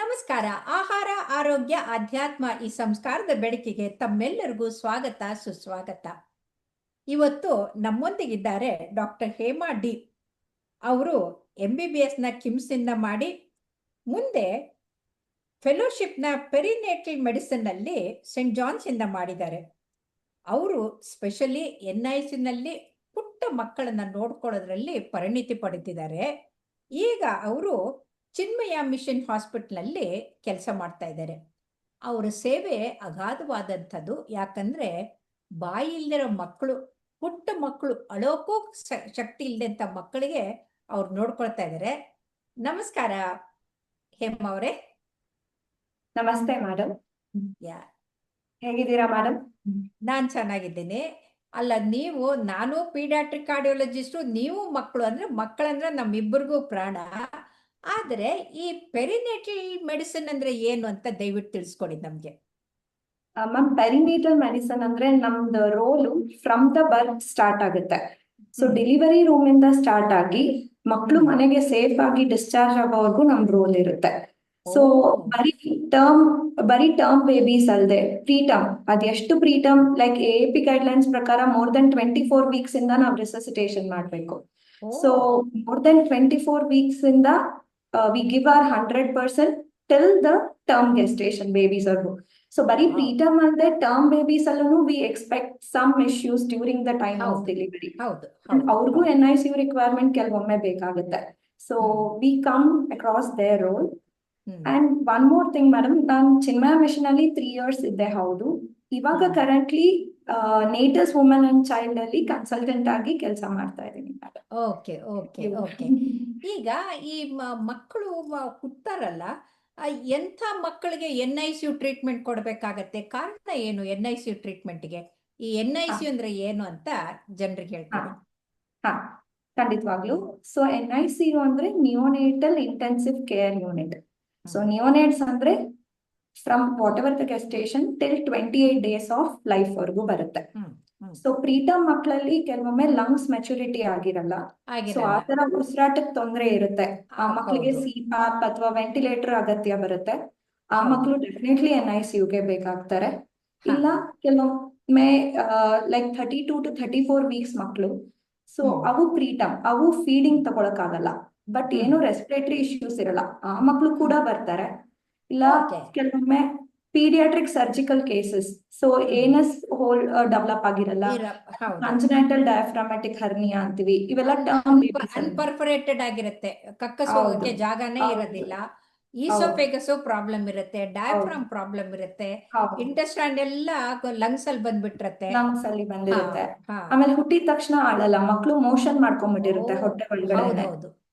ನಮಸ್ಕಾರ. ಆಹಾರ, ಆರೋಗ್ಯ, ಆಧ್ಯಾತ್ಮ ಈ ಸಂಸ್ಕಾರದ ಬೆಳಕಿಗೆ ತಮ್ಮೆಲ್ಲರಿಗೂ ಸ್ವಾಗತ, ಸುಸ್ವಾಗತ. ಇವತ್ತು ನಮ್ಮೊಂದಿಗಿದ್ದಾರೆ ಡಾಕ್ಟರ್ ಹೇಮಾ ಡಿ. ಅವರು ಎಂ ಬಿ ಬಿ ಎಸ್ನ ಕಿಮ್ಸಿಂದ ಮಾಡಿ, ಮುಂದೆ ಫೆಲೋಶಿಪ್ನ ಪೆರಿನೇಟಲ್ ಮೆಡಿಸಿನ್ನಲ್ಲಿ ಸೆಂಟ್ ಜಾನ್ಸಿಂದ ಮಾಡಿದ್ದಾರೆ. ಅವರು ಸ್ಪೆಷಲಿ ಎನ್ ಐ ಸಿನಲ್ಲಿ ಪುಟ್ಟ ಮಕ್ಕಳನ್ನ ನೋಡ್ಕೊಳ್ಳೋದ್ರಲ್ಲಿ ಪರಿಣಿತಿ ಪಡೆದಿದ್ದಾರೆ. ಈಗ ಅವರು ಚಿನ್ಮಯ ಮಿಷನ್ ಹಾಸ್ಪಿಟ್ಲಲ್ಲಿ ಕೆಲಸ ಮಾಡ್ತಾ ಇದ್ದಾರೆ ಅವರ ಸೇವೆ ಅಗಾಧವಾದಂಥದ್ದು. ಯಾಕಂದ್ರೆ ಬಾಯಿ ಇಲ್ದಿರೋ ಮಕ್ಕಳು ಪುಟ್ಟ ಮಕ್ಕಳು ಅಳೋಕ್ಕೂ ಶಕ್ತಿ ಇಲ್ಲದಂಥ ಮಕ್ಕಳಿಗೆ ಅವ್ರು ನೋಡ್ಕೊಳ್ತಾ ಇದ್ದಾರೆ ನಮಸ್ಕಾರ ಹೇಮ ಅವರೇ. ನಮಸ್ತೆ ಮೇಡಮ್ ಯಾ ಹೇಗಿದ್ದೀರಾ ಮೇಡಮ್ ನಾನ್ ಚೆನ್ನಾಗಿದ್ದೀನಿ. ಅಲ್ಲ ನೀವು ನಾನು ಪೀಡಿಯಾಟ್ರಿಕ್ ಕಾರ್ಡಿಯೋಲಜಿಸ್ಟು ನೀವು ಮಕ್ಕಳು ಅಂದ್ರೆ ಮಕ್ಕಳಂದ್ರೆ ನಮ್ಮಿಬ್ಬರಿಗೂ ಪ್ರಾಣ. ಆದರೆ ಈ ಪೆರಿನೇಟಲ್ ಮೆಡಿಸಿನ್ ಅಂದ್ರೆ ಏನು ಅಂತ ದಯವಿಟ್ಟು ತಿಳಿಸ್ಕೊಡಿ ನಮ್ಗೆ. ಮ್ಯಾಮ್ ಪೆರಿನೇಟಲ್ ಮೆಡಿಸನ್ ಅಂದ್ರೆ ನಮ್ದು role from the birth start ಆಗುತ್ತೆ. ಸೊ ಡೆಲಿವರಿ ರೂಮ್ ಇಂದ ಸ್ಟಾರ್ಟ್ ಆಗಿ ಮಕ್ಕಳು ಮನೆಗೆ ಸೇಫ್ ಆಗಿ ಡಿಸ್ಚಾರ್ಜ್ ಆಗೋವರೆಗೂ ನಮ್ ರೋಲ್ ಇರುತ್ತೆ. ಸೊ. ಬರೀ ಟರ್ಮ್ ಬರೀ ಟರ್ಮ್ ಬೇಬೀಸ್ ಅಲ್ಲದೆ ಪ್ರೀ ಟರ್ಮ್ ಅದ್ ಎಷ್ಟು preterm like A P guidelines ಪ್ರಕಾರ more than twenty four weeks ಇಂದ ನಾವು ರಿಸಸಿಟೇಷನ್ ಮಾಡ್ಬೇಕು. So more than twenty four weeks ಇಂದ We give our hundred percent till the term gestation babies ಅವ್ರಿಗೂ so ಬರೀ Wow. ಪ್ರೀ ಟರ್ಮ್ ಅಲ್ಲದೆ term babies ಅಲ್ಲೂ we expect some issues during the time of ಹೌದು. Delivery ಹೌದು ಅವ್ರಿಗೂ N I C U requirement ಕೆಲವೊಮ್ಮೆ ಬೇಕಾಗುತ್ತೆ so we come across their role hmm. And one more thing madam ನಾನು ಚಿನ್ಮಯ mission ಅಲ್ಲಿ three years ಇದ್ದೆ ಹೌದು ಇವಾಗ ಹ್ಮ್. ಕರೆಂಟ್ಲಿ ನೇಟರ್ಸ್ ವುಮನ್ ಅಂಡ್ ಚೈಲ್ಡ್ ಅಲ್ಲಿ ಕನ್ಸಲ್ಟೆಂಟ್ ಆಗಿ ಕೆಲಸ ಮಾಡ್ತಾ ಇದ್ದೀನಿ ಓಕೆ ಓಕೆ ಓಕೆ ಈಗ ಈ ಮಕ್ಕಳು ಹುಟ್ತಾರಲ್ಲ ಎಂಥ ಮಕ್ಕಳಿಗೆ N I C U treatment ಕೊಡಬೇಕಾಗತ್ತೆ? ಕಾರಣ ಏನು ಎನ್ ಐ ಸಿ ಯು ಟ್ರೀಟ್ಮೆಂಟ್ಗೆ ಈ ಎನ್ ಐ ಸಿ ಯು ಅಂದ್ರೆ ಏನು ಅಂತ ಜನರಿಗೆ ಹೇಳ್ತಾರೆ? ಹಾ ಖಂಡಿತವಾಗ್ಲು. So N I C U ಅಂದ್ರೆ neonatal intensive care unit so neonates ಅಂದ್ರೆ from whatever the gestation till twenty eight days of life ವರ್ಗೂ ಬರುತ್ತೆ. ಸೊ ಪ್ರೀಟಮ್ ಮಕ್ಕಳಲ್ಲಿ ಕೆಲವೊಮ್ಮೆ ಲಂಗ್ಸ್ ಮೆಚುರಿಟಿ ಆಗಿರಲ್ಲ. ಸೊ ಆಗಿರಲ್ಲ. ಆ ತರ ಉಸಿರಾಟಕ್ಕೆ ತೊಂದರೆ ಇರುತ್ತೆ. ಆ ಮಕ್ಕಳಿಗೆ ಸಿಪಾಪ್ ಸಿ ಪ್ಯಾಪ್ ಅಥವಾ ವೆಂಟಿಲೇಟರ್ ಅಗತ್ಯ ಬರುತ್ತೆ. ಆ. ಮಕ್ಕಳು ಡೆಫಿನೆಟ್ಲಿ ಎನ್ ಐ ಸಿಯುಗೆ ಬೇಕಾಗ್ತಾರೆ. ಇಲ್ಲ ಕೆಲವೊಮ್ಮೆ like thirty two to thirty four weeks ಮಕ್ಕಳು ಸೊ. ಅವು ಪ್ರೀಟಮ್ ಅವು ಫೀಡಿಂಗ್ ತಗೊಳಕ್ಕಾಗಲ್ಲ. But hmm. ಏನು ರೆಸ್ಪಿರೇಟರಿ ಇಶ್ಯೂಸ್ ಇರಲ್ಲ. ಆ ಮಕ್ಕಳು ಕೂಡ ಬರ್ತಾರೆ. ಇಲ್ಲ. ಕೆಲವೊಮ್ಮೆ paediatric surgical cases so anus hole develop ಆಗಿರಲ್ಲ. ಕಾನ್ಜನೈಟಲ್ ಡಯಾಫ್ರಾಮ್ಯಾಟಿಕ್ ಹರ್ನಿಯಾ ಅಂತೀವಿ. ಇವೆಲ್ಲ ಟರ್ಮ್ ಅನ್ಪರ್ಪೊರೇಟೆಡ್ ಅನ್ಪರ್ಫರೇಟೆಡ್ ಆಗಿರುತ್ತೆ. ಕಕ್ಕಸ್. ಹೋಗಕ್ಕೆ ಜಾಗನೇ. ಇರೋದಿಲ್ಲ. ಈಸೋಫೆಗಸು ಪ್ರಾಬ್ಲಮ್ ಇರುತ್ತೆ. ಡಯಾಫ್ರಾಮ್ ಪ್ರಾಬ್ಲಮ್ ಇರುತ್ತೆ. ಇಂಟೆಸ್ಟೈನ್ ಎಲ್ಲ ಲಂಗ್ಸ್ ಅಲ್ಲಿ ಬಂದ್ಬಿಟ್ಟಿರತ್ತೆ. ಲಂಗ್ಸ್ ಅಲ್ಲಿ ಬಂದಿರುತ್ತೆ. ಆಮೇಲೆ ಹುಟ್ಟಿದ ತಕ್ಷಣ ಆಳಲ್ಲ. ಮಕ್ಕಳು ಮೋಷನ್ ಮಾಡ್ಕೊಂಡ್ಬಿಟ್ಟಿರುತ್ತೆ ಹೊಟ್ಟೆ ಒಳಗಡೆ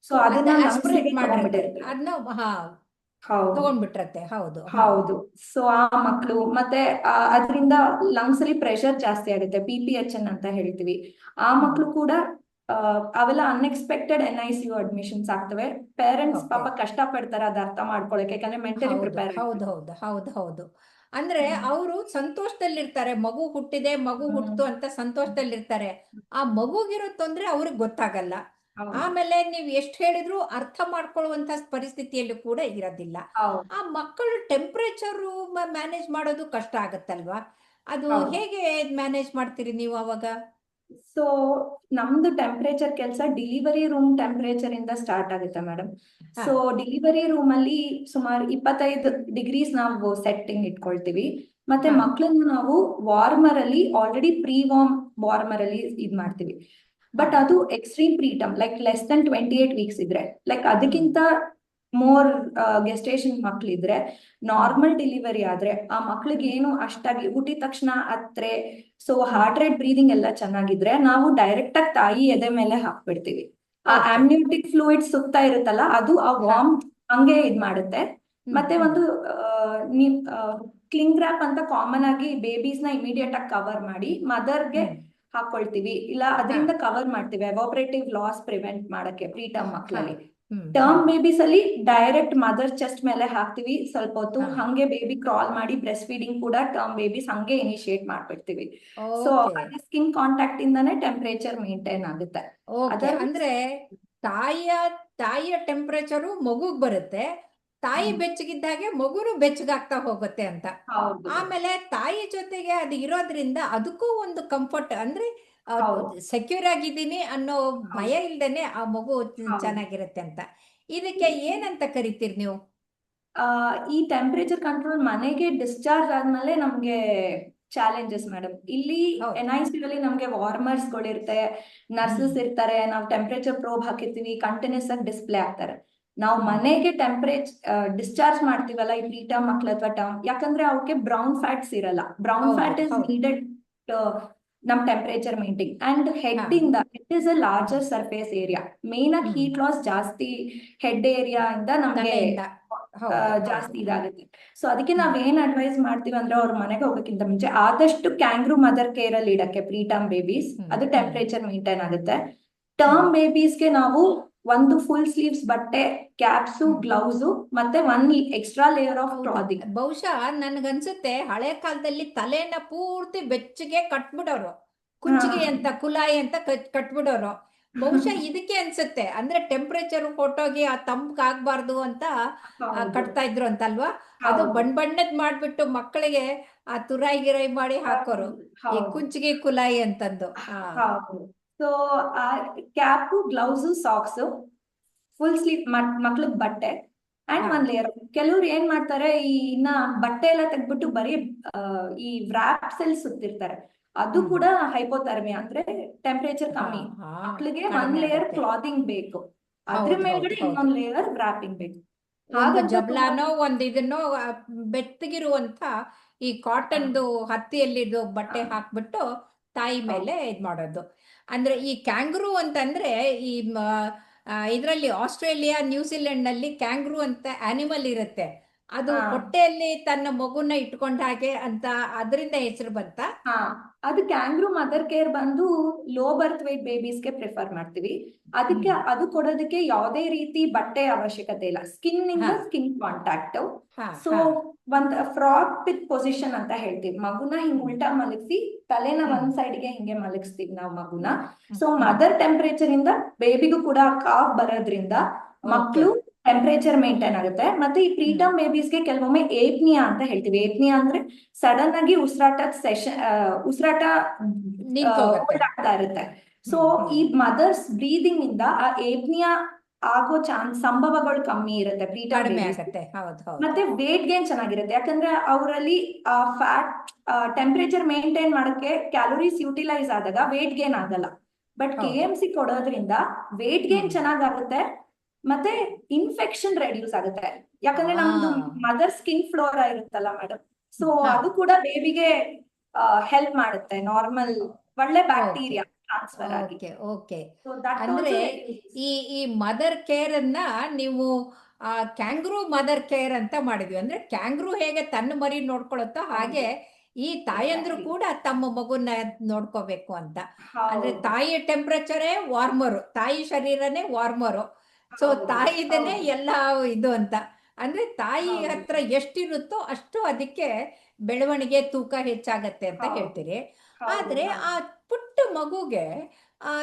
ಸೊ ಅದನ್ನ ಅದನ್ನ ಹಾ ಹೌದು. ಹೌದು ಹೌದು. ಸೊ ಆ ಮಕ್ಕಳು ಮತ್ತೆ ಅದರಿಂದ ಲಂಗ್ಸ್ ಅಲ್ಲಿ ಪ್ರೆಷರ್ ಜಾಸ್ತಿ ಆಗುತ್ತೆ ಪಿ ಪಿ ಎಚ್ ಎನ್ ಅಂತ ಹೇಳ್ತೀವಿ. ಆ ಮಕ್ಕಳು ಕೂಡ ಅವೆಲ್ಲ unexpected N I C U admissions ಆಗ್ತವೆ. ಪೇರೆಂಟ್ಸ್. ಪಾಪ ಕಷ್ಟ ಪಡ್ತಾರೆ ಅದ ಅರ್ಥ ಮಾಡ್ಕೊಳಕ್ಕೆ ಯಾಕಂದ್ರೆ ಮೆಂಟಲಿ ಪ್ರಿಪೇರ್ ಹೌದು ಹೌದು ಹೌದು ಹೌದು. ಅಂದ್ರೆ. ಅವರು ಸಂತೋಷದಲ್ಲಿರ್ತಾರೆ ಮಗು ಹುಟ್ಟಿದೆ ಮಗು ಹುಟ್ಟು ಹುಟ್ಟಿತು ಅಂತ ಸಂತೋಷದಲ್ಲಿರ್ತಾರೆ. ಆ ಮಗುಗಿರೋ ತೊಂದ್ರೆ ಅವ್ರಿಗೆ ಗೊತ್ತಾಗಲ್ಲ. ಆಮೇಲೆ ನೀವು ಎಷ್ಟು ಹೇಳಿದ್ರು ಅರ್ಥ ಮಾಡ್ಕೊಳ್ಳುವಂತ ಪರಿಸ್ಥಿತಿಯಲ್ಲಿ ಕೂಡ ಇರೋದಿಲ್ಲ. ಆ ಮಕ್ಕಳು ಟೆಂಪ್ರೇಚರ್ ಮ್ಯಾನೇಜ್ ಮಾಡೋದು ಕಷ್ಟ ಆಗತ್ತಲ್ವಾ? ಅದು ಹೇಗೆ ಮ್ಯಾನೇಜ್ ಮಾಡ್ತೀರಿ ನೀವು ಅವಾಗ? ಸೊ ನಮ್ದು ಟೆಂಪರೇಚರ್ ಕೆಲಸ ಡೆಲಿವರಿ ರೂಮ್ ಟೆಂಪರೇಚರ್ ಇಂದ ಸ್ಟಾರ್ಟ್ ಆಗುತ್ತೆ ಮೇಡಮ್. ಸೊ ಡೆಲಿವರಿ ರೂಮ್ ಅಲ್ಲಿ ಸುಮಾರು ಇಪ್ಪತ್ತೈದು ಡಿಗ್ರೀಸ್ ನಾವು ಸೆಟ್ಟಿಂಗ್ ಇಟ್ಕೊಳ್ತೀವಿ. ಮತ್ತೆ ಮಕ್ಕಳನ್ನು ಮಕ್ಕಳನ್ನ ನಾವು ವಾರ್ಮರ್ ಅಲ್ಲಿ ಆಲ್ರೆಡಿ ಪ್ರೀ ವಾರ್ಮ್ ವಾರ್ಮರ್ ಅಲ್ಲಿ ಇದ್ ಮಾಡ್ತೀವಿ ಬಟ್. ಅದು extreme preterm like less than twenty eight weeks ಇದ್ರೆ ಲೈಕ್ ಅದಕ್ಕಿಂತ ಮೋರ್ ಗೆಸ್ಟೇಷನ್ ಮಕ್ಳಿದ್ರೆ ನಾರ್ಮಲ್ ಡೆಲಿವರಿ ಆದ್ರೆ ಆ ಮಕ್ಳಿಗೆ ಏನು ಅಷ್ಟಾಗಿ ಹುಟ್ಟಿದ ತಕ್ಷಣ ಹತ್ರೆ ಸೊ ಹಾರ್ಟ್ ರೇಟ್ ಬ್ರೀದಿಂಗ್ ಎಲ್ಲ ಚೆನ್ನಾಗಿದ್ರೆ ನಾವು ಡೈರೆಕ್ಟ್ ಆಗಿ ತಾಯಿ ಎದೆ ಮೇಲೆ ಹಾಕ್ಬಿಡ್ತೀವಿ ಆ ಆಮ್ಯೂಟಿಕ್ ಆಮ್ನಿಯೋಟಿಕ್ ಫ್ಲೂಯಿಡ್ ಸುತ್ತ ಇರುತ್ತಲ್ಲ ಅದು ಆ ವಾರ್ಮ್ ಹಂಗೆ ಇದ್ ಮಾಡುತ್ತೆ ಮತ್ತೆ. ಒಂದು ಕ್ಲಿಂಗ್ ರ್ಯಾಪ್ ಅಂತ ಕಾಮನ್ ಆಗಿ ಬೇಬೀಸ್ನ ಇಮಿಡಿಯೇಟ್ ಆಗಿ ಕವರ್ ಮಾಡಿ ಮದರ್ಗೆ. ಹಾಕೊಳ್ತೀವಿ. ಇಲ್ಲ ಅದರಿಂದ ಕವರ್ ಮಾಡ್ತೀವಿ. ಎವಾಪರೇಟಿವ್ ಲಾಸ್ ಪ್ರಿವೆಂಟ್ ಮಾಡಕ್ಕೆ ಪ್ರೀಟರ್ಮ್ ಮಕ್ಕಳಲ್ಲಿ. ಹ್ಮ್, ಟರ್ಮ್ ಬೇಬೀಸ್ ಅಲ್ಲಿ ಡೈರೆಕ್ಟ್ ಮದರ್ ಚೆಸ್ಟ್ ಮೇಲೆ ಹಾಕ್ತಿವಿ. ಸ್ವಲ್ಪ ಹೊತ್ತು. ಹಂಗೆ ಬೇಬಿ ಕ್ರಾಲ್ ಮಾಡಿ ಬ್ರೆಸ್ಟ್ ಫೀಡಿಂಗ್ ಕೂಡ ಟರ್ಮ್ ಬೇಬೀಸ್ ಹಂಗೆ ಇನಿಶಿಯೇಟ್ ಮಾಡ್ಬಿಡ್ತೀವಿ. ಸೊ. ಸ್ಕಿನ್ ಕಾಂಟ್ಯಾಕ್ಟ್ ಇಂದಾನೆ ಟೆಂಪರೇಚರ್ ಮೇಂಟೈನ್ ಆಗುತ್ತೆ. ಅಂದ್ರೆ ತಾಯಿಯ ತಾಯಿಯ ಟೆಂಪರೇಚರು ಮಗುಗ್ ಬರುತ್ತೆ. ತಾಯಿ. ಬೆಚ್ಚಗಿದ್ದಾಗೆ ಮಗುನು ಬೆಚ್ಚಗಾಗ್ತಾ ಹೋಗುತ್ತೆ ಅಂತ. ಆಮೇಲೆ ತಾಯಿ ಜೊತೆಗೆ ಅದು ಇರೋದ್ರಿಂದ ಅದಕ್ಕೂ ಒಂದು ಕಂಫರ್ಟ್ ಅಂದ್ರೆ ಸೆಕ್ಯೂರ್ ಆಗಿದ್ದೀನಿ ಅನ್ನೋ ಭಯ ಇಲ್ದೇನೆ ಆ ಮಗು. ಚೆನ್ನಾಗಿರುತ್ತೆ ಅಂತ. ಇದಕ್ಕೆ ಏನಂತ ಕರಿತೀರಿ ನೀವು? ಆ, ಈ ಟೆಂಪರೇಚರ್ ಕಂಟ್ರೋಲ್ ಮನೆಗೆ ಡಿಸ್ಚಾರ್ಜ್ ಆದ್ಮೇಲೆ ನಮ್ಗೆ ಚಾಲೆಂಜಸ್ ಮೇಡಮ್ ಇಲ್ಲಿ. ಎನ್ ಐ ಸಿ ಅಲ್ಲಿ ನಮ್ಗೆ ವಾರ್ಮರ್ಸ್ ಗಳಿರುತ್ತೆ ನರ್ಸಸ್ ಇರ್ತಾರೆ ನಾವು ಟೆಂಪರೇಚರ್ ಪ್ರೋಬ್ ಹಾಕಿರ್ತೀವಿ ಕಂಟಿನ್ಯೂಸ್ ಆಗಿ ಡಿಸ್ಪ್ಲೇ ಆಗ್ತಾರೆ. ನಾವು ಮನೆಗೆ ಟೆಂಪರೇಚರ್ ಡಿಸ್ಚಾರ್ಜ್ ಮಾಡ್ತೀವಲ್ಲ ಈ ಟರ್ಮ್ ಮಕ್ಳು ಅಥವಾ ಟರ್ಮ್ ಯಾಕಂದ್ರೆ ಅವಕ್ಕೆ ಬ್ರೌನ್ ಫ್ಯಾಟ್ಸ್ ಇರಲ್ಲ. Brown fat is. ನೀಡೆಡ್ ನಮ್ ಟೆಂಪರೇಚರ್ ಮೇಂಟೈನ್ ಅಂಡ್ ಹೆಡ್. ಇಂದ it is a larger surface area main ಆಗಿ ಹೀಟ್ ಲಾಸ್ ಜಾಸ್ತಿ ಹೆಡ್ ಏರಿಯಾ ಇಂದ ನಮ್ಗೆ. ಜಾಸ್ತಿ ಇದಾಗುತ್ತೆ. ಸೊ ಅದಕ್ಕೆ ನಾವ್ ಏನ್ ಅಡ್ವೈಸ್ ಮಾಡ್ತೀವಿ ಅಂದ್ರೆ ಅವ್ರ ಮನೆಗೆ ಹೋಗೋಕ್ಕಿಂತ ಮುಂಚೆ ಆದಷ್ಟು ಕ್ಯಾಂಗ್ರೂ ಮದರ್ ಕೇರ್ ಅಲ್ಲಿ ಇಡಕ್ಕೆ ಪ್ರೀಟರ್ಮ್ ಬೇಬೀಸ್ ಅದು. ಟೆಂಪರೇಚರ್ ಮೇಂಟೈನ್ ಆಗುತ್ತೆ. ಟರ್ಮ್ ಬೇಬೀಸ್ಗೆ ನಾವು ಒಂದು ಫುಲ್ ಸ್ಲೀವ್ಸ್ ಬಟ್ಟೆ ಕ್ಯಾಪ್ಸು ಗ್ಲೌಸ್ ಮತ್ತೆ one extra layer of. Clothing ಬಹುಶಃ ನನ್ಗನ್ಸುತ್ತೆ ಹಳೆ ಕಾಲದಲ್ಲಿ ತಲೆನ ಪೂರ್ತಿ ಬೆಚ್ಚಗೆ ಕಟ್ಬಿಡೋರು. ಕುಂಚಿಗೆ ಅಂತ ಕುಲಾಯಿ ಅಂತ ಕಟ್- ಕಟ್ಬಿಡೋರು. ಬಹುಶಃ ಇದಕ್ಕೆ ಅನ್ಸುತ್ತೆ. ಅಂದ್ರೆ ಟೆಂಪರೇಚರ್ ಕೊಟ್ಟೋಗಿ ಆ ತಂಪಕ್ ಆಗ್ಬಾರ್ದು ಅಂತ ಕಟ್ತಾ ಇದ್ರು ಅಂತಲ್ವಾ? ಅದು ಬಣ್ಣ ಬಣ್ಣದ್ ಮಾಡ್ಬಿಟ್ಟು ಮಕ್ಕಳಿಗೆ ಆ ತುರಾಯಿ ಗಿರಾಯಿ ಮಾಡಿ ಹಾಕೋರು. ಈ ಕುಂಚಿಗೆ ಕುಲಾಯಿ ಅಂತಂದು. ಆ, so cap gloves socks full sleeve ಮಕ್ಳಿಗೆ ಬಟ್ಟೆ ಅಂಡ್ ಒಂದ್ ಲೇಯರ್ ಕೆಲವ್ರು ಏನ್ ಮಾಡ್ತಾರೆ ಈ ಇನ್ನ ಬಟ್ಟೆ ಎಲ್ಲ ತೆಗ್ಬಿಟ್ಟು ಬರೀ ಆ, ಈ ವ್ರಾಪ್ಸ್ ಅಲ್ಲಿ ಸುತ್ತಿರ್ತಾರೆ. ಅದು ಕೂಡ ಹೈಪೋಥರ್ಮಿ ಅಂದ್ರೆ ಟೆಂಪರೇಚರ್ ಕಮ್ಮಿ. ಮಕ್ಳಿಗೆ ಒಂದ್ ಲೇಯರ್ ಕ್ಲಾತಿಂಗ್ ಕ್ಲಾದಿಂಗ್ ಬೇಕು. ಅದ್ರ ಮೇಲೆ ಮೇಲ್ಗಡೆ ಇನ್ನೊಂದ್ ಲೇಯರ್ ವ್ರಾಪಿಂಗ್ ಬೇಕು. ಹಾಗಂತ ಜಬ್ಲಾನೋ ಒಂದ್ ಇದನ್ನೋ ಆ, ಬೆತ್ತಗಿರುವಂತ ಈ ಕಾಟನ್ದು ಹತ್ತಿಯಲ್ಲಿದ್ದು ಬಟ್ಟೆ ಹಾಕ್ಬಿಟ್ಟು ತಾಯಿ ಮೇಲೆ ಇದ್ ಮಾಡೋದು. ಅಂದ್ರೆ ಈ ಕ್ಯಾಂಗ್ರೂ ಅಂತಂದ್ರೆ ಈ ಇದರಲ್ಲಿ ಆಸ್ಟ್ರೇಲಿಯಾ ನ್ಯೂಜಿಲೆಂಡ್ನಲ್ಲಿ ಕ್ಯಾಂಗ್ರೂ ಅಂತ ಆನಿಮಲ್ ಇರುತ್ತೆ. ಅದು ಹೊಟ್ಟೆಯಲ್ಲಿ ತನ್ನ ಮಗುನ ಇಟ್ಕೊಂಡ ಹಾಗೆ ಅಂತ ಅದರಿಂದ ಹೆಸರು ಬಂತ. ಹಾ ಅದು ಕ್ಯಾಂಗ್ರೂ ಮದರ್ ಕೇರ್ ಬಂದು ಲೋ ಬರ್ತ್ ವೇಟ್ ಬೇಬೀಸ್ಗೆ ಪ್ರಿಫರ್ ಮಾಡ್ತೀವಿ. ಅದಕ್ಕೆ ಅದು ಕೊಡೋದಕ್ಕೆ ಯಾವುದೇ ರೀತಿ ಬಟ್ಟೆ ಅವಶ್ಯಕತೆ ಇಲ್ಲ. ಸ್ಕಿನ್ ಇಂದ ಸ್ಕಿನ್ ಕಾಂಟ್ಯಾಕ್ಟ್ ಸೊ. ಒಂದ್ ಫ್ರಾಕ್ ಪಿತ್ ಪೊಸಿಷನ್ ಅಂತ ಹೇಳ್ತೀವಿ. ಮಗುನ ಹಿಂಗ್ ಉಲ್ಟಾ ಮಲಗಿಸಿ ತಲೆನ. ಒಂದ್ ಸೈಡ್ಗೆ ಗೆ ಹಿಂಗೆ ಮಲಗಿಸ್ತೀವಿ ನಾವು ಮಗುನ. ಸೊ ಮದರ್ ಟೆಂಪರೇಚರ್ ಇಂದ ಬೇಬಿಗೂ ಕೂಡ ಕಾಫ್ ಬರೋದ್ರಿಂದ ಮಕ್ಕಳು ಟೆಂಪರೇಚರ್ ಮೇಂಟೈನ್ ಆಗುತ್ತೆ. ಮತ್ತೆ ಈ ಪ್ರೀಟಮ್ ಬೇಬೀಸ್ಗೆ ಕೆಲವೊಮ್ಮೆ ಏಪ್ನಿಯಾ ಅಂತ ಹೇಳ್ತೀವಿ. ಏಪ್ನಿಯಾ ಅಂದ್ರೆ ಸಡನ್ ಆಗಿ ಉಸಿರಾಟದ ಸೆಷನ್ ಉಸಿರಾಟ. ಆಗ್ತಾ ಇರುತ್ತೆ. ಸೊ. ಈ ಮದರ್ಸ್ ಬ್ರೀದಿಂಗ್ ಇಂದ ಆ ಏಪ್ನಿಯಾ ಆಗೋ ಚಾನ್ಸ್ ಸಂಭವಗಳು ಕಮ್ಮಿ ಇರುತ್ತೆ ಆಗುತ್ತೆ. ಮತ್ತೆ ವೇಟ್ ಗೇನ್ ಚೆನ್ನಾಗಿರುತ್ತೆ. ಯಾಕಂದ್ರೆ ಅವರಲ್ಲಿ ಫ್ಯಾಟ್ ಟೆಂಪರೇಚರ್ ಮೇಂಟೈನ್ ಮಾಡಕ್ಕೆ ಕ್ಯಾಲೋರೀಸ್ ಯುಟಿಲೈಸ್ ಆದಾಗ ವೇಟ್ ಗೇನ್ ಆಗಲ್ಲ. But K. ಎಂ ಸಿ ಕೊಡೋದ್ರಿಂದ ವೇಟ್ ಗೇನ್ ಚೆನ್ನಾಗಾಗುತ್ತೆ ಮತ್ತೆ ಇನ್ಫೆಕ್ಷನ್ ರೆಡ್ಯೂಸ್ ಆಗುತ್ತೆ. ಯಾಕಂದ್ರೆ ನಮ್ದು ಮದರ್ ಸ್ಕಿನ್ ಫ್ಲೋರಾ ಇರುತ್ತಲ್ಲ ಮೇಡಮ್ ಸೊ ಅದು ಕೂಡ ಬೇಬಿಗೆ ಹೆಲ್ಪ್ ಮಾಡುತ್ತೆ ನಾರ್ಮಲ್ ಒಳ್ಳೆ ಬ್ಯಾಕ್ಟೀರಿಯಾ ಟ್ರಾನ್ಸ್ಫರ್ ಆಗಿ. ಓಕೆ ಅಂದ್ರೆ ಈ ಈ ಮದರ್ ಕೇರ್ ಅನ್ನ ನೀವು ಆ ಕ್ಯಾಂಗ್ರೂ ಮದರ್ ಕೇರ್ ಅಂತ ಮಾಡಿದ್ವಿ. ಅಂದ್ರೆ ಕ್ಯಾಂಗ್ರೂ ಹೇಗೆ ತನ್ನ ಮರಿ ನೋಡ್ಕೊಳುತ್ತೋ ಹಾಗೆ ಈ ತಾಯಂದ್ರು ಕೂಡ ತಮ್ಮ ಮಗುನ ನೋಡ್ಕೋಬೇಕು ಅಂತ. ಅಂದ್ರೆ ತಾಯಿ ತಾಯಿಯ ಟೆಂಪರೇಚರೇ ವಾರ್ಮರು ತಾಯಿ ಶರೀರನೇ ವಾರ್ಮರು ಸೊ. ತಾಯಿದನೇ ಎಲ್ಲ ಇದು ಅಂತ. ಅಂದ್ರೆ ತಾಯಿ. ಹತ್ರ ಎಷ್ಟಿರುತ್ತೋ ಅಷ್ಟು ಅದಕ್ಕೆ ಬೆಳವಣಿಗೆ ತೂಕ ಹೆಚ್ಚಾಗತ್ತೆ ಅಂತ ಹೇಳ್ತೀರಿ. ಆದ್ರೆ ಆ ಪುಟ್ಟ ಮಗುಗೆ ಆ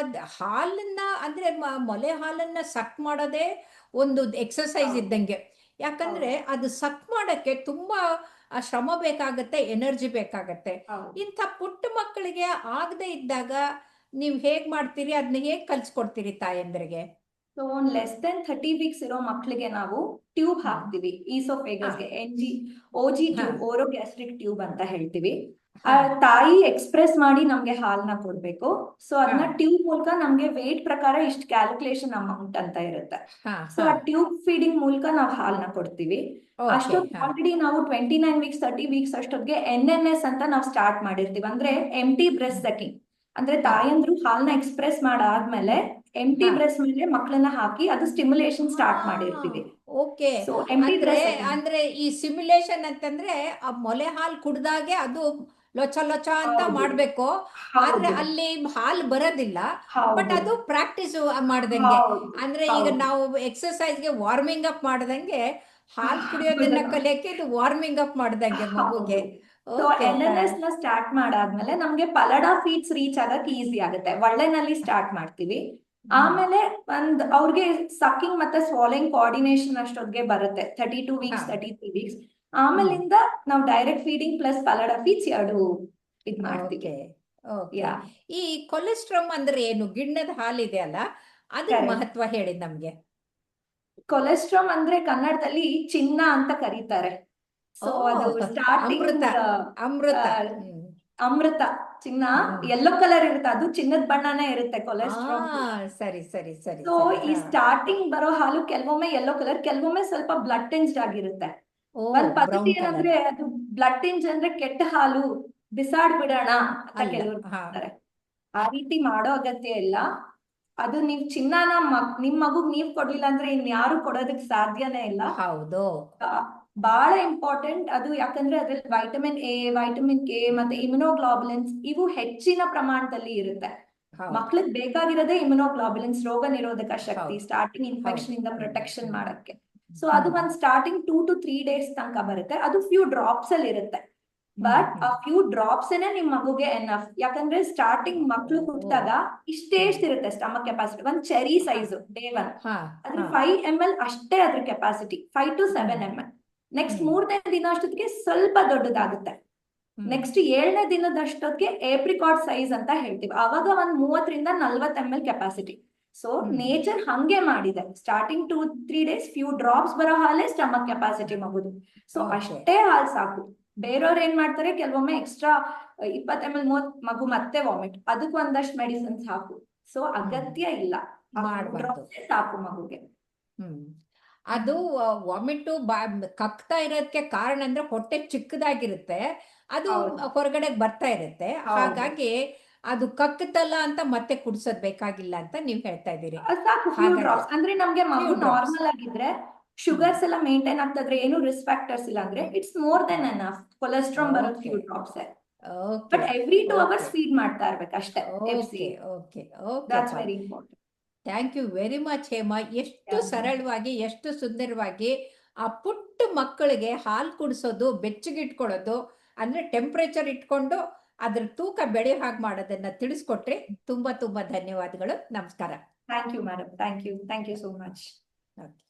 ಹಾಲನ್ನ ಅಂದ್ರೆ ಮೊಲೆ ಹಾಲನ್ನ ಸಕ್ ಮಾಡೋದೇ ಒಂದು ಎಕ್ಸಸೈಸ್ ಇದ್ದಂಗೆ. ಯಾಕಂದ್ರೆ ಅದು ಸಕ್ ಮಾಡಕ್ಕೆ ತುಂಬಾ ಶ್ರಮ ಬೇಕಾಗತ್ತೆ ಎನರ್ಜಿ ಬೇಕಾಗತ್ತೆ. ಇಂಥ ಪುಟ್ಟ ಮಕ್ಕಳಿಗೆ ಆಗದೆ ಇದ್ದಾಗ ನೀವು ಹೇಗ್ ಮಾಡ್ತೀರಿ? ಅದನ್ನ ಹೇಗ್ ಕಲ್ಸ್ಕೊಡ್ತೀರಿ ತಾಯಂದ್ರಿಗೆ? ಸೊ ಒಂದ್ ಲೆಸ್ ದೆನ್ ಥರ್ಟಿ ವೀಕ್ಸ್ ಇರೋ ಮಕ್ಳಿಗೆ ನಾವು ಟ್ಯೂಬ್. ಹಾಕ್ತಿವಿ. ಈಸೋಫೇಗಸ್ಗೆ N G O G tube orogastric tube ಅಂತ ಹೇಳ್ತೀವಿ. ಆ ತಾಯಿ ಎಕ್ಸ್ಪ್ರೆಸ್ ಮಾಡಿ ನಮ್ಗೆ ಹಾಲ್ನ ಕೊಡ್ಬೇಕು. ಸೊ ಅದನ್ನ ಟ್ಯೂಬ್ ಮೂಲಕ ನಮ್ಗೆ ವೇಟ್ ಪ್ರಕಾರ ಇಷ್ಟು ಕ್ಯಾಲ್ಕುಲೇಷನ್ ಅಮೌಂಟ್ ಅಂತ ಇರುತ್ತೆ. ಸೊ ಆ ಟ್ಯೂಬ್ ಫೀಡಿಂಗ್ ಮೂಲಕ ನಾವು ಹಾಲ್ನ ಕೊಡ್ತೀವಿ. ಅಷ್ಟು ಅಷ್ಟೊತ್ತು ಆಲ್ರೆಡಿ ನಾವು twenty nine weeks thirty weeks ಅಷ್ಟೊತ್ತಿಗೆ ಎನ್ ಎನ್ ಎಸ್ ಅಂತ ನಾವು ಸ್ಟಾರ್ಟ್ ಮಾಡಿರ್ತೀವಿ. ಅಂದ್ರೆ ಎಂಟಿ ಬ್ರೆಸ್ ಬ್ರೆಸ್ಟ್ ಸಕಿಂಗ್ ಅಂದ್ರೆ ತಾಯಂದ್ರು ಹಾಲ್ನ ಎಕ್ಸ್ಪ್ರೆಸ್ ಮಾಡಾದ್ಮೇಲೆ ಎಂಟಿ ಬ್ರೆಸ್. ಮೇಲೆ ಮಕ್ಕಳನ್ನ ಹಾಕಿ ಅದು ಸ್ಟಿಮ್ಯುಲೇಷನ್ ಸ್ಟಾರ್ಟ್ ಮಾಡಿರ್ತೀವಿ. ಓಕೆ. ಅಂದ್ರೆ ಅಂದ್ರೆ ಈ ಸಿಮ್ಯುಲೇಷನ್ ಅಂತಂದ್ರೆ ಆ ಮೊಲೆ ಹಾಲು ಕುಡ್ದಾಗೆ ಅದು ಲೊಚ ಲೊಚ ಅಂತ. ಮಾಡ್ಬೇಕು. ಆದ್ರೆ ಅಲ್ಲಿ ಹಾಲ್ ಬರೋದಿಲ್ಲ. ಬಟ್ ಅದು ಪ್ರಾಕ್ಟೀಸ್ ಮಾಡ್ದಂಗೆ. ಅಂದ್ರೆ ಈಗ. ನಾವು ಎಕ್ಸರ್ಸೈಸ್ಗೆ ವಾರ್ಮಿಂಗ್ ಅಪ್ ಮಾಡ್ದಂಗೆ ಹಾಲ್ ಕುಡಿಯೋದನ್ನ ಕಲಿಯಕ್ಕೆ ಇದು ವಾರ್ಮಿಂಗ್ ಅಪ್ ಮಾಡ್ದಂಗೆ ಮಗುಗೆ. ಸೊ ಎಲ್ ಎನ್ ಎನ್ ಎಸ್ನ ಸ್ಟಾರ್ಟ್ ಮಾಡಾದ್ಮೇಲೆ ನಮ್ಗೆ ಪಲಡಾ ಫೀಡ್ಸ್ ರೀಚ್ ಆಗಕ್ಕೆ ಈಸಿ ಆಗುತ್ತೆ. ಒಳ್ಳೆನಲ್ಲಿ ಸ್ಟಾರ್ಟ್ ಮಾಡ್ತೀವಿ. ಆಮೇಲೆ ಒಂದ್ ಅವ್ರಿಗೆ ಸಕ್ಕಿಂಗ್ ಮತ್ತೆ ಸ್ವಾಲಿಂಗ್ ಕೋಆರ್ಡಿನೇಷನ್ ಅಷ್ಟೊತ್ತಿಗೆ ಬರುತ್ತೆ. Thirty two weeks. Thirty three weeks ಆಮೇಲಿಂದ ನಾವು ಡೈರೆಕ್ಟ್ ಫೀಡಿಂಗ್ ಪ್ಲಸ್ ಪಲಡ ಫೀಡ್ಸ್ ಎರಡು ಇದ್ ಮಾಡ್ತೀವಿ. ಈ ಕೊಲೆಸ್ಟ್ರಾಮ್ ಅಂದ್ರೆ ಏನು? ಗಿಣ್ಣದ ಹಾಲಿದೆ ಅಲ್ಲ? ಅದ್ರ ಮಹತ್ವ ಹೇಳಿ ನಮ್ಗೆ. ಕೊಲೆಸ್ಟ್ರಾಮ್ ಅಂದ್ರೆ ಕನ್ನಡದಲ್ಲಿ ಚಿನ್ನ ಅಂತ ಕರೀತಾರೆ. ಸೊ ಅದು ಸ್ಟಾರ್ಟಿಂಗ್ ಅಮೃತ. ಅಮೃತ. ಚಿನ್ನ ಎಲ್ಲೋ ಯೆಲ್ಲೋ ಕಲರ್ ಇರುತ್ತೆ. ಅದು ಚಿನ್ನದ ಬಣ್ಣನೇ ಇರುತ್ತೆ ಕೊಲೆಸ್ಟ್ರಾಲ್ ಸರಿ ಸರಿ ಸರಿ ಸೊ ಈ ಸ್ಟಾರ್ಟಿಂಗ್ ಬರೋ ಹಾಲು ಕೆಲವೊಮ್ಮೆ ಯೆಲ್ಲೋ ಕಲರ್ ಕೆಲವೊಮ್ಮೆ ಸ್ವಲ್ಪ ಬ್ಲಡ್ ಟಿಂಜ್ಡ್ ಆಗಿರುತ್ತೆ. ಒಂದ್ ಪದ್ಧತಿ ಏನಂದ್ರೆ ಅದು ಬ್ಲಡ್ ಟಿಂಜ್ ಅಂದ್ರೆ ಕೆಟ್ಟ ಹಾಲು ಬಿಸಾಡ್ ಬಿಡೋಣ ಅಂತ ಕೆಲವರು ಆ ರೀತಿ ಮಾಡೋ ಅಗತ್ಯ ಇಲ್ಲ. ಅದು ನೀವ್ ಚಿನ್ನನ ನಿಮ್ ಮಗುಗ್ ನೀವ್ ಕೊಡ್ಲಿಲ್ಲ ಅಂದ್ರೆ ಇನ್ ಯಾರು ಕೊಡೋದಕ್ ಸಾಧ್ಯನೇ ಇಲ್ಲ. ಹೌದು. ಬಹಳ ಇಂಪಾರ್ಟೆಂಟ್ ಅದು ಯಾಕಂದ್ರೆ ಅದ್ರಲ್ಲಿ ವೈಟಮಿನ್ ಎ ವೈಟಮಿನ್ ಕೆ ಮತ್ತೆ ಇಮ್ಯುನೋಗ್ಲಾಬುಲಿನ್ಸ್ ಇವು ಹೆಚ್ಚಿನ ಪ್ರಮಾಣದಲ್ಲಿ ಇರುತ್ತೆ. ಮಕ್ಳಿಗೆ ಬೇಕಾಗಿರೋದೇ ಇಮ್ಯುನೋಗ್ಲಾಬುಲಿನ್ಸ್ ರೋಗ ನಿರೋಧಕ ಶಕ್ತಿ. ಸ್ಟಾರ್ಟಿಂಗ್ ಇನ್ಫೆಕ್ಷನ್ ಇಂದ ಪ್ರೊಟೆಕ್ಷನ್. ಮಾಡಕ್ಕೆ. ಸೊ ಅದು. ಒಂದ್ starting two to three days ತನಕ ಬರುತ್ತೆ. ಅದು ಫ್ಯೂ ಡ್ರಾಪ್ಸ್ ಅಲ್ಲಿ ಇರುತ್ತೆ. ಬಟ್ ಆ ಫ್ಯೂ ಡ್ರಾಪ್ಸ್ ನಿಮ್ ಮಗುಗೆ ಎನಫ್ ಯಾಕಂದ್ರೆ ಸ್ಟಾರ್ಟಿಂಗ್ ಮಕ್ಳು. ಹುಟ್ಟಿದಾಗ ಇಷ್ಟೇ ಇರುತ್ತೆ ಸ್ಟಮಕ್ ಕೆಪಾಸಿಟಿ ಒಂದ್ ಚೆರಿ ಸೈಜ್ ಡೇ ಒನ್ ಅದ್ರ ಫೈವ್ ಎಂ ಎಲ್ ಅಷ್ಟೇ ಅದ್ರ capacity five to seven M L next. ಮೂರನೇ ದಿನ ಅಷ್ಟೊತ್ತಿಗೆ ಸ್ವಲ್ಪ ದೊಡ್ಡದಾಗುತ್ತೆ. ನೆಕ್ಸ್ಟ್ ಏಳನೇ ದಿನದಷ್ಟೊತ್ತಿಗೆ ಏಪ್ರಿಕಾಟ್ ಸೈಜ್ ಅಂತ ಹೇಳ್ತೀವಿ. ಅವಾಗ ಒಂದ್ ಮೂವತ್ತರಿಂದ ನಲ್ವತ್ M L capacity so. Nature ಹಂಗೆ ಮಾಡಿದೆ. Starting two three days few drops ಬರೋ ಹಾಲೇ ಸ್ಟಮಕ್ ಕೆಪಾಸಿಟಿ ಮಗುದು. ಸೊ ಅಷ್ಟೇ ಹಾಲ್ ಸಾಕು. ಬೇರೆಯವ್ರು ಏನ್ ಮಾಡ್ತಾರೆ? ಕೆಲವೊಮ್ಮೆ ಎಕ್ಸ್ಟ್ರಾ ಇಪ್ಪತ್ ಎಂ ಎಲ್ ಮೂವತ್ ಮಗು ಮತ್ತೆ ವಾಮಿಟ್ ಅದಕ್ಕೆ ಒಂದಷ್ಟು ಮೆಡಿಸಿನ್ಸ್ ಹಾಕು. ಸೊ ಅಗತ್ಯ ಇಲ್ಲ. ಸಾಕು ಮಗುಗೆ. ಹ್ಮ್. ಅದು ವಾಮಿಟು ಬಾ ಕಕ್ತಾ ಇರೋದಕ್ಕೆ ಕಾರಣ ಅಂದ್ರೆ ಹೊಟ್ಟೆ ಚಿಕ್ಕದಾಗಿರುತ್ತೆ. ಅದು. ಹೊರಗಡೆ ಬರ್ತಾ ಇರುತ್ತೆ. ಹಾಗಾಗಿ ಅದು ಕಕ್ಕತಲ್ಲ ಅಂತ ಮತ್ತೆ ಕುಡ್ಸೋದ್ ಬೇಕಾಗಿಲ್ಲ ಅಂತ ನೀವ್ ಹೇಳ್ತಾ ಇದ್ದೀರಿ. ಅಂದ್ರೆ ನಮ್ಗೆ ಮಗು. ನಾರ್ಮಲ್ ಆಗಿದ್ರೆ ಶುಗರ್ಸ್ ಎಲ್ಲ ಮೇಂಟೈನ್ ಆಗ್ತದ್ರೆ ಏನು ರಿಸ್ಕ್ ಫ್ಯಾಕ್ಟರ್ಸ್ ಇಲ್ಲ ಅಂದ್ರೆ it's more than enough colostrum ಬರೋದು few. Drops okay but every two. Hours feed ಮಾಡ್ತಾ ಇರ್ಬೇಕು ಅಷ್ಟೇ see okay okay that's okay very important thank you very much Hema ಎಷ್ಟು ಸರಳವಾಗಿ ಎಷ್ಟು ಸುಂದರವಾಗಿ ಆ ಪುಟ್ಟ ಮಕ್ಕಳಿಗೆ ಹಾಲು ಕುಡಿಸೋದು ಬೆಚ್ಚಗಿಟ್ಕೊಳ್ಳೋದು ಅಂದ್ರೆ ಟೆಂಪ್ರೇಚರ್ ಇಟ್ಕೊಂಡು ಅದ್ರ ತೂಕ ಬೆಳೆಯೋ ಹಾಗೆ ಮಾಡೋದನ್ನ ತಿಳಿಸ್ಕೊಟ್ರಿ ತುಂಬಾ ತುಂಬಾ ಧನ್ಯವಾದಗಳು. ನಮಸ್ಕಾರ. Thank you madam thank you thank you so much Okay.